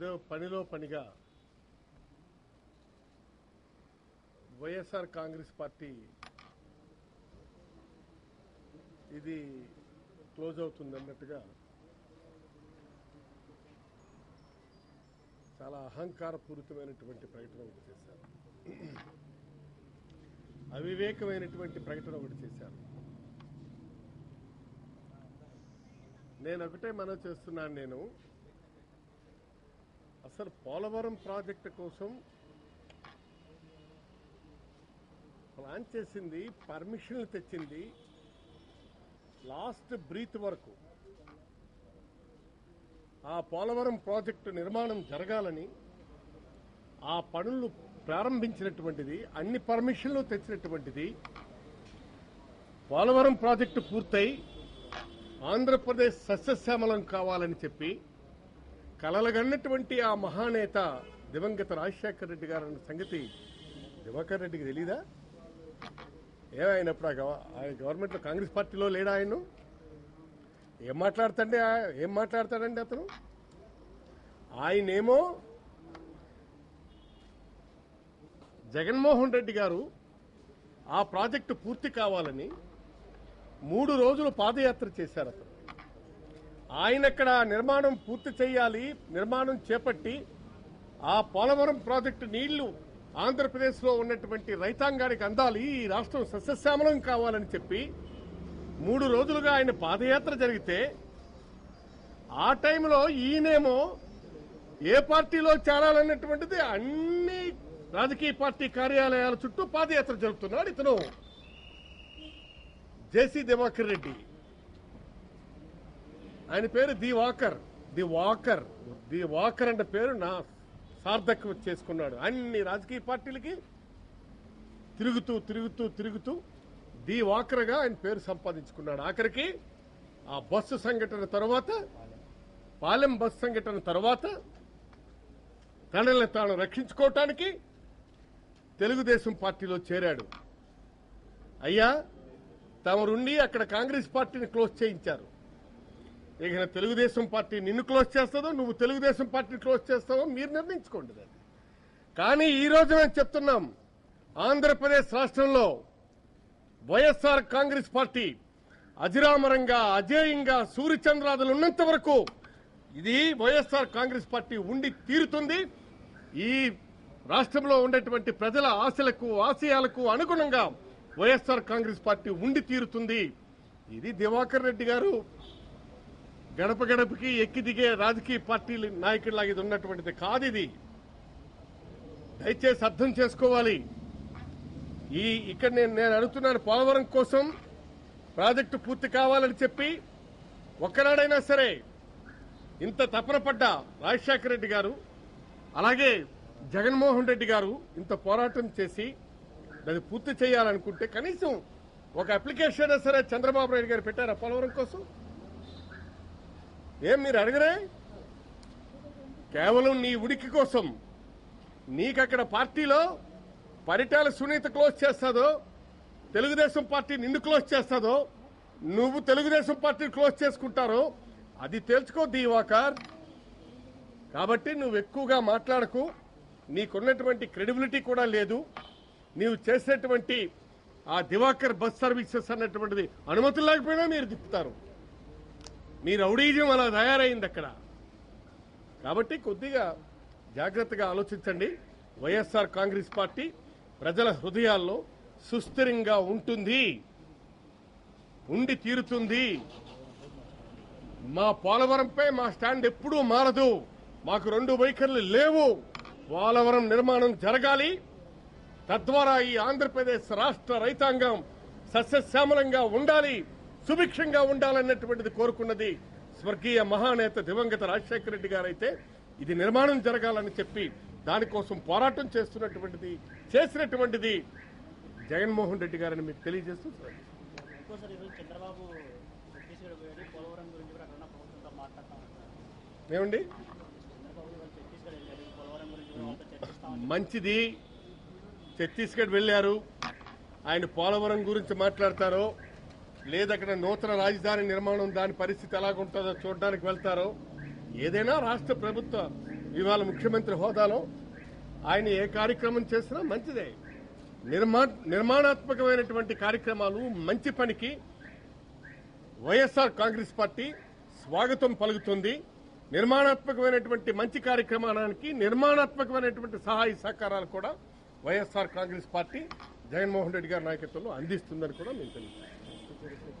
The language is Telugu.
పనిలో పనిగా వైఎస్ఆర్ కాంగ్రెస్ పార్టీ ఇది క్లోజ్ అవుతుంది అన్నట్టుగా చాలా అహంకారపూరితమైనటువంటి ప్రకటన ఒకటి చేశారు. అవివేకమైనటువంటి ప్రకటన ఒకటి చేశారు. నేను ఒకటే మనం చేస్తున్నాను నేను. అసలు పోలవరం ప్రాజెక్టు కోసం ప్లాన్ చేసింది పర్మిషన్లు తెచ్చింది లాస్ట్ బ్రీత్ వరకు. ఆ పోలవరం ప్రాజెక్టు నిర్మాణం జరగాలని ఆ పనులు ప్రారంభించినటువంటిది అన్ని పర్మిషన్లు తెచ్చినటువంటిది పోలవరం ప్రాజెక్టు పూర్తయి ఆంధ్రప్రదేశ్ సస్యశ్యామలం కావాలని చెప్పి కలలగన్నటువంటి ఆ మహానేత దివంగత రాజశేఖర రెడ్డి గారు అన్న సంగతి దివాకర్ రెడ్డికి తెలీదా? ఏమైనప్పుడు ఆ గవర్నమెంట్లో కాంగ్రెస్ పార్టీలో లేడా ఆయన ఏం మాట్లాడతాండి ఏం మాట్లాడతాడండి అతను? ఆయనేమో జగన్మోహన్ రెడ్డి గారు ఆ ప్రాజెక్టు పూర్తి కావాలని మూడు రోజులు పాదయాత్ర చేశారు అతను ఆయన ఇక్కడ నిర్మాణం పూర్తి చేయాలి నిర్మాణం చేపట్టి ఆ పోలవరం ప్రాజెక్టు నీళ్ళు ఆంధ్రప్రదేశ్లో ఉన్నటువంటి రైతాంగానికి అందాలి ఈ రాష్ట్రం సస్యశ్యామలం కావాలని చెప్పి మూడు రోజులుగా ఆయన పాదయాత్ర జరిగితే ఆ టైంలో ఈయనేమో ఏ పార్టీలో చేరాలన్నటువంటిది అన్ని రాజకీయ పార్టీ కార్యాలయాల చుట్టూ పాదయాత్ర జరుపుతున్నాడు ఇతను. జేసీ దివాకర్ రెడ్డి. ఆయన పేరు the walker. The walker. The walker అంటే పేరు నా సార్థకం చేసుకున్నాడు. అన్ని రాజకీయ పార్టీలకి తిరుగుతూ తిరుగుతూ తిరుగుతూ ది వాకర్గా ఆయన పేరు సంపాదించుకున్నాడు. ఆఖరికి ఆ బస్సు సంఘటన తర్వాత పాలెం బస్సు సంఘటన తర్వాత తనల్ని తాను రక్షించుకోవటానికి తెలుగుదేశం పార్టీలో చేరాడు. అయ్యా తమరుండి అక్కడ కాంగ్రెస్ పార్టీని క్లోజ్ చేయించారు. ఇక తెలుగుదేశం పార్టీ నిన్ను క్లోజ్ చేస్తుందో నువ్వు తెలుగుదేశం పార్టీని క్లోజ్ చేస్తావో మీరు నిర్ణయించుకోండి దాన్ని. కానీ ఈరోజు నేను మేము చెప్తున్నాం ఆంధ్రప్రదేశ్ రాష్ట్రంలో వైఎస్ఆర్ కాంగ్రెస్ పార్టీ అజిరామరంగా అజేయంగా సూర్యచంద్రాదులు ఉన్నంత వరకు ఇది వైఎస్ఆర్ కాంగ్రెస్ పార్టీ ఉండి తీరుతుంది. ఈ రాష్ట్రంలో ఉండేటువంటి ప్రజల ఆశలకు ఆశయాలకు అనుగుణంగా వైఎస్ఆర్ కాంగ్రెస్ పార్టీ ఉండి తీరుతుంది. ఇది దివాకర్ రెడ్డి గారు గడప గడపకి ఎక్కి దిగే రాజకీయ పార్టీల నాయకుడిలాగా ఇది ఉన్నటువంటిది కాదు ఇది. దయచేసి అర్థం చేసుకోవాలి. ఈ ఇక్కడ నేను నేను అడుగుతున్నాను పోలవరం కోసం ప్రాజెక్టు పూర్తి కావాలని చెప్పి ఒక్కనాడైనా సరే ఇంత తపన పడ్డ రాజశేఖర రెడ్డి గారు అలాగే జగన్మోహన్ రెడ్డి గారు ఇంత పోరాటం చేసి దాన్ని పూర్తి చేయాలనుకుంటే కనీసం ఒక అప్లికేషన్ అయినా సరే చంద్రబాబు నాయుడు గారు పెట్టారా పోలవరం కోసం? ఏం మీరు అడగరే? కేవలం నీ ఉనికి కోసం నీకక్కడ పార్టీలో పరిటాల సునీత క్లోజ్ చేస్తాదో తెలుగుదేశం పార్టీ నిన్ను క్లోజ్ చేస్తాదో నువ్వు తెలుగుదేశం పార్టీ క్లోజ్ చేసుకుంటారో అది తేల్చుకో దీవాకర్. కాబట్టి నువ్వు ఎక్కువగా మాట్లాడకు నీకున్నటువంటి క్రెడిబిలిటీ కూడా లేదు నీవు చేసేటువంటి ఆ దివాకర్ బస్ సర్వీసెస్ అన్నటువంటిది అనుమతులు లేకపోయినా మీరు తిప్పుతారు. మీ రౌడీజం అలా తయారైంది అక్కడ. కాబట్టి కొద్దిగా జాగ్రత్తగా ఆలోచించండి. వైఎస్ఆర్ కాంగ్రెస్ పార్టీ ప్రజల హృదయాల్లో సుస్థిరంగా ఉంటుంది. ఉండి తీరుతుంది. మా పోలవరంపై మా స్టాండ్ ఎప్పుడూ మారదు. మాకు రెండు వైఖరులు లేవు. పోలవరం నిర్మాణం జరగాలి. తద్వారా ఈ ఆంధ్రప్రదేశ్ రాష్ట్ర రైతాంగం సస్యశ్యామలంగా ఉండాలి. సుభిక్షంగా ఉండాలన్నటువంటిది కోరుకున్నది స్వర్గీయ మహానేత దివంగత రాజశేఖర రెడ్డి గారైతే ఇది నిర్మాణం జరగాలని చెప్పి దానికోసం పోరాటం చేస్తున్నటువంటిది చేసినటువంటిది జగన్మోహన్ రెడ్డి గారని మీకు తెలియజేస్తూ ఏమండి? ఛత్తీస్గఢ్ వెళ్ళారు మంచిది. ఛత్తీస్గఢ్ వెళ్ళారు ఆయన పోలవరం గురించి మాట్లాడతారో లేదా అక్కడ నూతన రాజధాని నిర్మాణం దాని పరిస్థితి ఎలాగుంటుందో చూడడానికి వెళ్తారో. ఏదైనా రాష్ట్ర ప్రభుత్వ ఇవాళ ముఖ్యమంత్రి హోదాలో ఆయన ఏ కార్యక్రమం చేసినా మంచిదే. నిర్మా నిర్మాణాత్మకమైనటువంటి కార్యక్రమాలు మంచి పనికి వైఎస్ఆర్ కాంగ్రెస్ పార్టీ స్వాగతం పలుకుతుంది. నిర్మాణాత్మకమైనటువంటి మంచి కార్యక్రమానికి నిర్మాణాత్మకమైనటువంటి సహాయ సహకారాలు కూడా వైఎస్ఆర్ కాంగ్రెస్ పార్టీ జగన్మోహన్ రెడ్డి గారి నాయకత్వంలో అందిస్తుందని కూడా మేము తెలియజేస్తాం